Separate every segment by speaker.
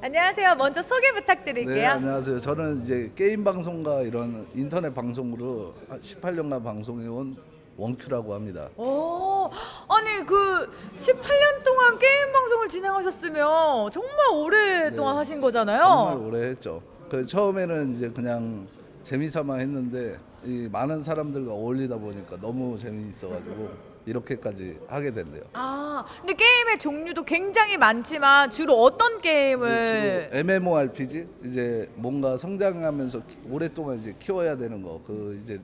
Speaker 1: 안녕하세요. 먼저 소개 부탁드릴게요.
Speaker 2: 네, 안녕하세요. 저는 이제 게임 방송과 이런 인터넷 방송으로 18년간 방송해 온 원큐라고 합니다.
Speaker 1: 오, 아니 그 18년 동안 게임 방송을 진행하셨으면 정말 오랫동안
Speaker 2: 네,
Speaker 1: 하신 거잖아요.
Speaker 2: 정말 오래 했죠. 그 처음에는 이제 그냥 재미삼아 했는데 이 많은 사람들과 어울리다 보니까 너무 재미있어가지고 이렇게까지 하게 된대요.
Speaker 1: 아, 근데 게임의 종류도 굉장히 많지만 주로 어떤 게임을
Speaker 2: 주로 MMORPG 이제 뭔가 성장하면서 키- 오랫동안 이제 키워야 되는 거. 그 이제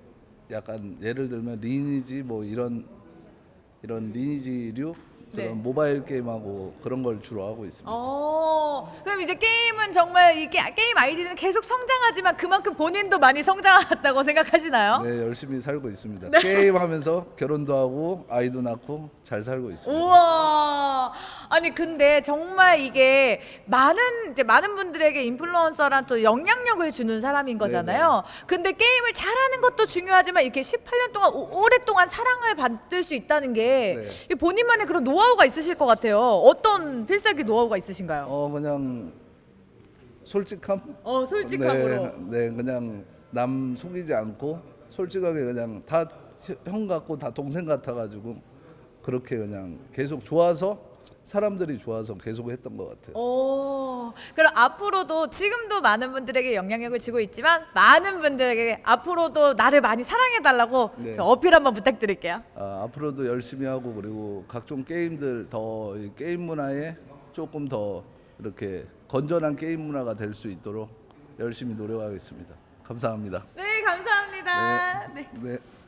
Speaker 2: 약간 예를 들면 리니지 뭐 이런 이런 리니지류 그런
Speaker 1: 네.
Speaker 2: 모바일 게임하고 그런 걸 주로 하고 있습니다.
Speaker 1: 어, 그럼 이제 게임은 정말 이 게 게임 아이디는 계속 성장하지만 그만큼 본인도 많이 성장했다고 생각하시나요?
Speaker 2: 네 열심히 살고 있습니다. 게임하면서 결혼도 하고 아이도 낳고 잘 살고 있습니다.
Speaker 1: 우와. 아니 근데 정말 이게 많은 이제 많은 분들에게 인플루언서란 또 영향력을 주는 사람인 거잖아요. 근데 게임을 잘하는 것도 중요하지만 이렇게 18년 동안 오- 오랫동안 사랑을 받을 수 있다는 게
Speaker 2: 네.
Speaker 1: 이 본인만의 그런 노하우 가 있으실 것 같아요. 어떤 필살기 노하우가 있으신가요?
Speaker 2: 어 그냥 솔직함.
Speaker 1: 어, 솔직함으로.
Speaker 2: 네, 네 그냥 남 속이지 않고 솔직하게 그냥 다 형 같고 다 동생 같아가지고 그렇게 그냥 계속 좋아서 사람들이 좋아서 계속 했던 것 같아요.
Speaker 1: 오, 그럼 앞으로도 지금도 많은 분들에게 영향력을 주고 있지만 많은 분들에게 앞으로도 나를 많이 사랑해 달라고
Speaker 2: 네.
Speaker 1: 어필 한번 부탁드릴게요.
Speaker 2: 아, 앞으로도 열심히 하고 그리고 각종 게임들 더이 게임 문화에 조금 더 이렇게 건전한 게임 문화가 될 수 있도록 열심히 노력하겠습니다. 감사합니다.
Speaker 1: 네, 감사합니다. 네.
Speaker 2: 네.